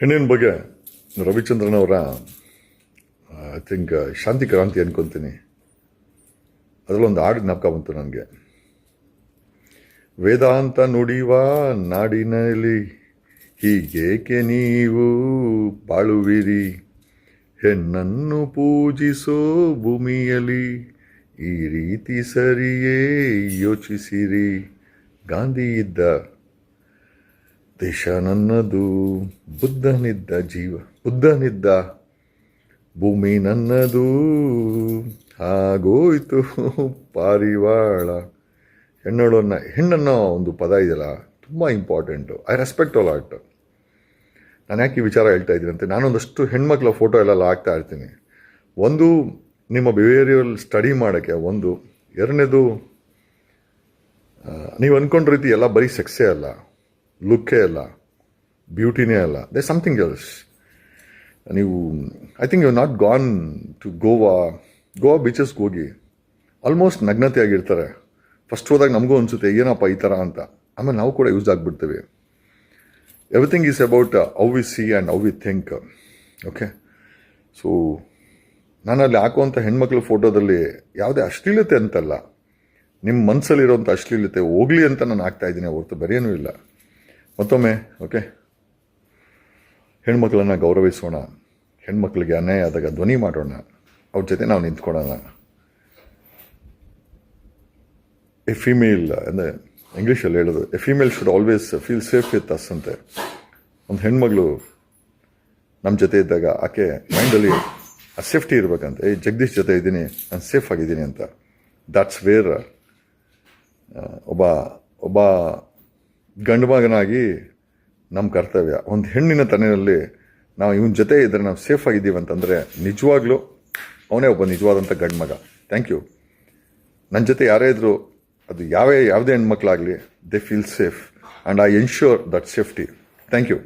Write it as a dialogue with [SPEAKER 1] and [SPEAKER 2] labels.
[SPEAKER 1] ಹೆಣ್ಣಿನ ಬಗ್ಗೆ ರವಿಚಂದ್ರನ್ ಅವರ ಐ ಥಿಂಕ್ ಶಾಂತಿ ಕ್ರಾಂತಿ ಅನ್ಕೊಂತೀನಿ. ಅದರಲ್ಲೊಂದು ಹಾಡು ಜ್ಞಾಪಕ ಬಂತು ನನಗೆ. ವೇದಾಂತ ನುಡಿವ ನಾಡಿನಲ್ಲಿ ಹೀಗೇಕೆ ನೀವು ಬಾಳುವಿರಿ? ಹೆಣ್ಣನ್ನು ಪೂಜಿಸೋ ಭೂಮಿಯಲ್ಲಿ ಈ ರೀತಿ ಸರಿಯೇ ಯೋಚಿಸಿರಿ? ಗಾಂಧಿ ಇದ್ದ ದೇಶ ನನ್ನದು ಬುದ್ಧನಿದ್ದ ಜೀವ, ಬುದ್ಧನಿದ್ದ ಭೂಮಿ ನನ್ನದು ಹಾಗೋಯ್ತು ಪಾರಿವಾಳ. ಹೆಣ್ಣಳನ್ನ, ಹೆಣ್ಣನ್ನೋ ಒಂದು ಪದ ಇದೆಯಲ್ಲ, ತುಂಬ important I respect all art ನಾನು ಯಾಕೆ ಈ ವಿಚಾರ ಹೇಳ್ತಾ ಇದ್ದೀನಿ ಅಂತ ನಾನೊಂದಷ್ಟು ಹೆಣ್ಮಕ್ಳ ಫೋಟೋ ಎಲ್ಲ ಹಾಕ್ತಾ ಇರ್ತೀನಿ. ಒಂದು ನಿಮ್ಮ ಬಿಹೇವಿಯರ್ ಸ್ಟಡಿ ಮಾಡೋಕ್ಕೆ ಒಂದು. ಎರಡನೇದು ನೀವು ಅಂದ್ಕೊಂಡ ರೀತಿ ಎಲ್ಲ ಬರೀ ಸೆಕ್ಸೇ ಅಲ್ಲ. ಲುಕ್ಕೇ ಅಲ್ಲ ಬ್ಯೂಟಿನೇ ಅಲ್ಲ ದೇ ಸಮಥಿಂಗ್ ಎಲ್ಸ್ ನೀವು I think you not gone to Goa Goa ಬೀಚಸ್ಗೆ ಹೋಗಿ ಆಲ್ಮೋಸ್ಟ್ ನಗ್ನತೆಯಾಗಿರ್ತಾರೆ. ಫಸ್ಟ್ ಹೋದಾಗ ನಮಗೂ ಅನಿಸುತ್ತೆ, ಏನಪ್ಪ ಈ ಥರ ಅಂತ. ಆಮೇಲೆ ನಾವು ಕೂಡ use ಆಗಿಬಿಡ್ತೀವಿ. Everything is about how we see and how we think okay so ನಾನು ಅಲ್ಲಿ ಹಾಕುವಂಥ ಹೆಣ್ಮಕ್ಳ ಫೋಟೋದಲ್ಲಿ ಯಾವುದೇ ಅಶ್ಲೀಲತೆ ಅಂತಲ್ಲ ನಿಮ್ಮ ಮನಸ್ಸಲ್ಲಿರೋಂಥ ಅಶ್ಲೀಲತೆ ಹೋಗಲಿ ಅಂತ ನಾನು ಹಾಕ್ತಾ ಇದ್ದೀನಿ ಹೊರತು ಬೇರೇನೂ ಇಲ್ಲ. ಮತ್ತೊಮ್ಮೆ ಓಕೆ ಹೆಣ್ಮಕ್ಳನ್ನು ಗೌರವಿಸೋಣ. ಹೆಣ್ಮಕ್ಳಿಗೆ ಅನ್ಯಾಯ ಆದಾಗ ಧ್ವನಿ ಮಾಡೋಣ. ಅವ್ರ ಜೊತೆ ನಾವು ನಿಂತ್ಕೊಳೋಣ ಎ ಫಿಮೇಲ್ ಅಂದರೆ ಇಂಗ್ಲೀಷಲ್ಲಿ ಹೇಳೋದು a female should always feel safe with us ಅಂತೆ. ಒಂದು ಹೆಣ್ಮಗಳು ನಮ್ಮ ಜೊತೆ ಇದ್ದಾಗ ಆಕೆ ಮೈಂಡಲ್ಲಿ ಆ ಸೇಫ್ಟಿ ಇರಬೇಕಂತ. ಏ ಜಗದೀಶ್ ಜೊತೆ ಇದ್ದೀನಿ, ನಾನು ಸೇಫ್ ಆಗಿದ್ದೀನಿ, ಅಂತ. ದಾಟ್ಸ್ ವೇರ್ ಒಬ್ಬ ಒಬ್ಬ ಗಂಡು ಮಗನಾಗಿ ನಮ್ಮ ಕರ್ತವ್ಯ. ಒಂದು ಹೆಣ್ಣಿನ ತನೆಯಲ್ಲಿ ನಾವು ಇವನ ಜೊತೆ ಇದ್ದರೆ ನಾವು ಸೇಫ್ ಆಗಿದ್ದೀವಿ ಅಂತಂದರೆ ನಿಜವಾಗ್ಲೂ ಅವನೇ ಒಬ್ಬ ನಿಜವಾದಂಥ ಗಂಡು ಮಗ ಥ್ಯಾಂಕ್ ಯು ನನ್ನ ಜೊತೆ ಯಾರೇ ಇದ್ದರೂ ಅದು ಯಾವೇ, ಯಾವುದೇ ಹೆಣ್ಮಕ್ಳಾಗಲಿ they feel safe and I ensure that safety thank you